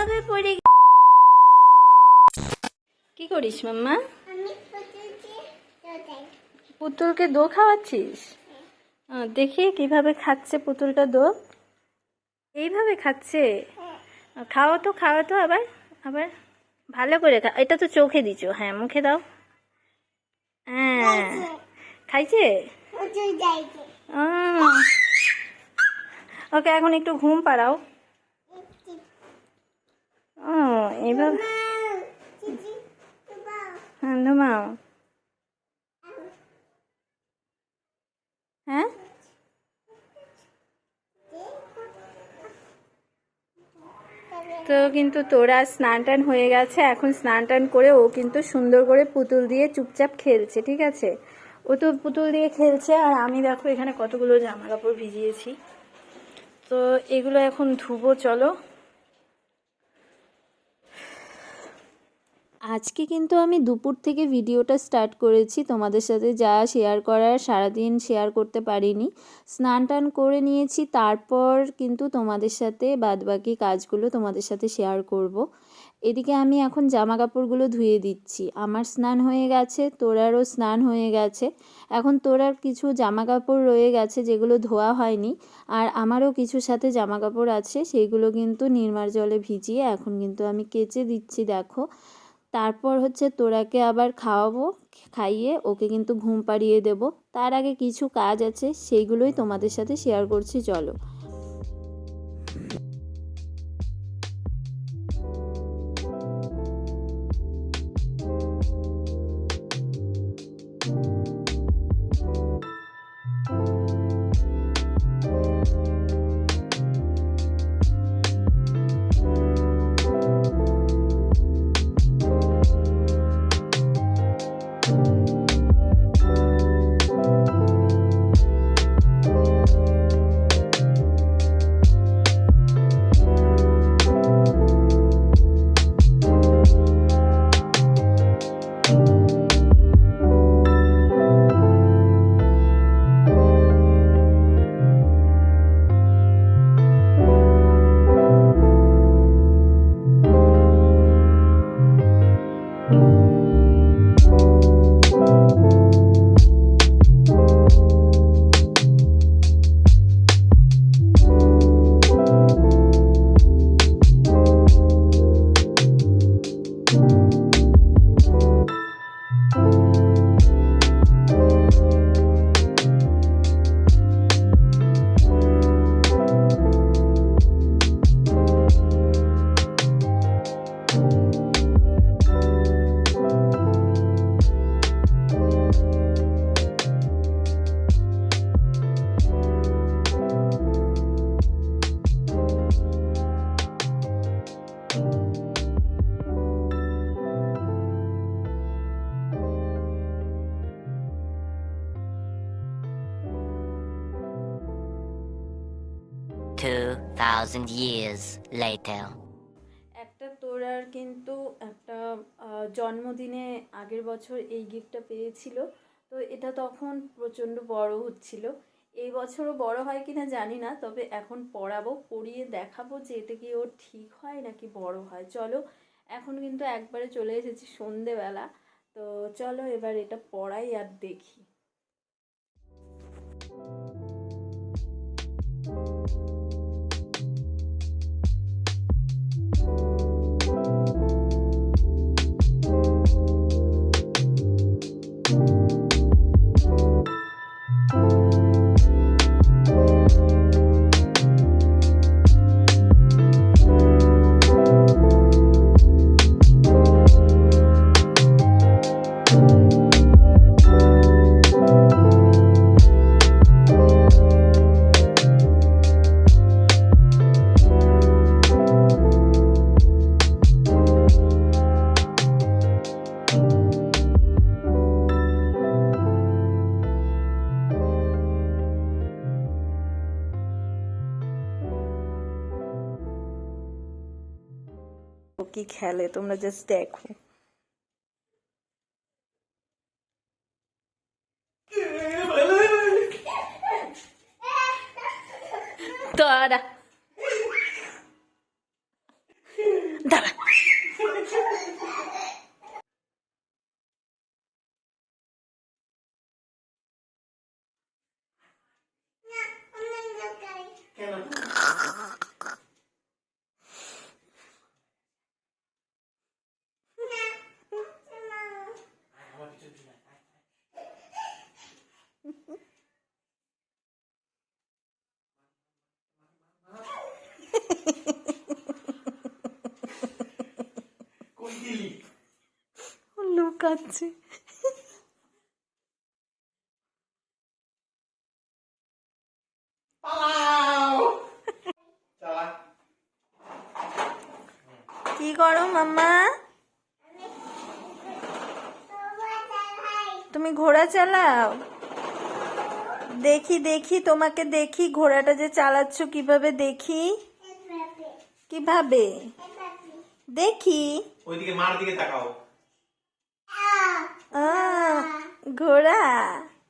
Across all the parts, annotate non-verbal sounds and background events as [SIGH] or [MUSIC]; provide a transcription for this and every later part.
কীভাবে পড়ে কি করিস মাম্মা? পুতুলকে দো খাওয়াচ্ছিস? দেখি কীভাবে খাচ্ছে পুতুলটা দো। এইভাবে খাচ্ছে? আহ, খাও তো খাও তো আবার আবার ভালো করে খা এটা তো চোখে দিছো হ্যাঁ মুখে দাও। হ্যাঁ। খাইছে। ওকে এখন একটু ঘুম পাড়াও। ও চিচি হ্যাঁ ঘুমাও হ্যাঁ তো কিন্তু তোরা স্নান টান হয়ে গেছে এখন স্নান টান করে ও কিন্তু সুন্দর করে পুতুল দিয়ে চুপচাপ খেলছে ঠিক আছে? ও তো পুতুল দিয়ে খেলছে আর আমি দেখো এখানে কতগুলো জামা কাপড় ভিজিয়েছি। তো এগুলো এখন ধুবো চলো। আজকে কিন্তু আমি দুপুর থেকে ভিডিওটা স্টার্ট করেছি। তোমাদের সাথে যা শেয়ার করার সারাদিন শেয়ার করতে পারিনি। স্নান টান করে নিয়েছি, তারপর কিন্তু তোমাদের সাথে বাদবাকি কাজগুলো তোমাদের সাথে শেয়ার করব। এদিকে আমি এখন জামা কাপড়গুলো ধুয়ে দিচ্ছি। আমার স্নান হয়ে গেছে, তোরারও স্নান হয়ে গেছে। এখন তোরার কিছু জামা কাপড় রয়ে গেছে যেগুলো ধোয়া হয়নি, আর আমারও কিছু সাথে জামা কাপড় আছে সেইগুলো কিন্তু নির্মার জলে ভিজিয়ে এখন কিন্তু আমি কেচে দিচ্ছি, দেখো। তারপর হচ্ছে তোরাকে আবার খাওয়াবো, খাইয়ে ওকে কিন্তু ঘুম পাড়িয়ে দেব। তার আগে কিছু কাজ আছে, সেইগুলোই তোমাদের সাথে শেয়ার করছি, চলো। Two thousand years later. একটা তোরার কিন্তু একটা জন্মদিনে আগের বছর এই গিফটটা পেয়েছিল। তো এটা তখন প্রচণ্ড বড় হচ্ছিল। এই বছরও বড় হয় কিনা জানি না, তবে এখন পড়াবো, পড়িয়ে দেখাবো যে এটা কি ওর ঠিক হয় নাকি বড় হয়। চলো, এখন কিন্তু একবারে চলে এসেছি সন্ধেবেলা। তো চলো এবার এটা পড়াই আর দেখি। you ও কি খেলে তোমরা জাস্ট দেখো তোরা দাঁড়া না অন্য দরকার কেন না না আমার পিছন পিছন আয়, আয়, আয়। কোন লুকাচ্ছে। কি করো মাম্মা? তুমি ঘোড়া চালাও? দেখি দেখি, তোমাকে দেখি, ঘোড়াটা যে চালাচ্ছ কীভাবে দেখি? কীভাবে? দেখি। ওইদিকে মার দিকে তাকাও। ঘোড়া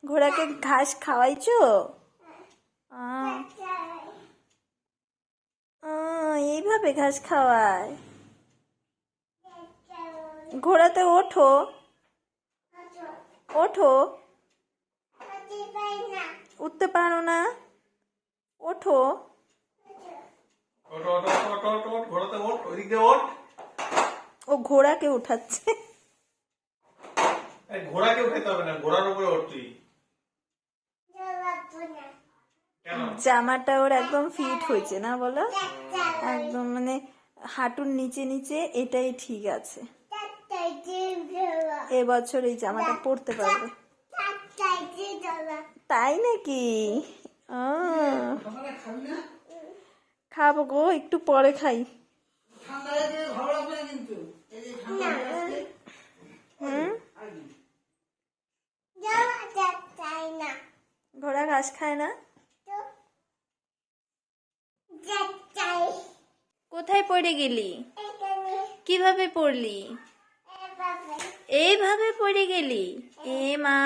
ঘোড়াকে ঘাস খাওয়াইছো? এইভাবে ঘাস খাওয়ায়। ঘোড়াতে ওঠো। ওঠো। উঠতে পারো না। ওঠো। ওট ওট ওট ওট ঘোড়াতে ওঠ ওইদিক দিয়ে ওঠ। ও ঘোড়াকে উঠাচ্ছে। ঘোড়াকে উঠাইতে হবে না ঘোড়ার উপরে ওঠ তুই জামাটা ওর একদম ফিট হয়েছে না বলো? একদম মানে হাঁটুর নিচে নিচে এটাই ঠিক আছে। এবছর এই জামাটা পরতে পারবে। তাই নাকি? খাব গো একটু পরে খাই। জবা চাই না ঘোড়া ঘাস খায় না? কোথায় পড়ে গেলি? কীভাবে পড়লি? এইভাবে পড়ে গেলি? এ মা,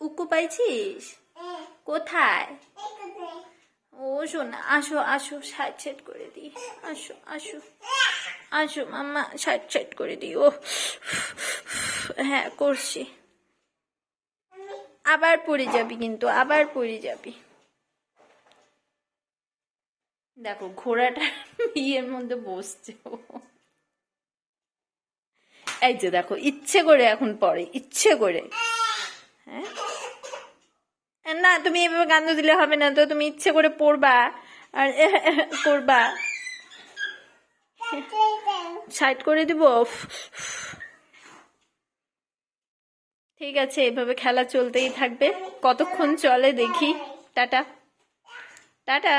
উকু পাইছিস? কোথায়? ও শোনা আসো আসো সাইড সাইড করে দিই। আসো আসো আসো, মাম্মা সাইড সাইড করে দিই। ও হ্যাঁ করছি। আবার পড়ে যাবি কিন্তু, আবার পড়ে যাবি। দেখো, ঘোড়াটা ইয়ের মধ্যে বসছে। এই যে দেখো, ইচ্ছে করে এখন পড়ে, ইচ্ছে করে। হ্যাঁ? না তুমি এভাবে কান্দ দিলে হবে না তো তুমি ইচ্ছে করে পড়বা। আর [LAUGHS] করবা সাইড করে দিব ঠিক আছে এভাবে খেলা চলতেই থাকবে। কতক্ষণ চলে দেখি। Tata. Tata.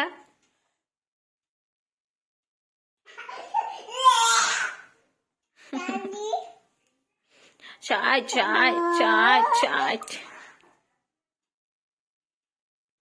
Side side side side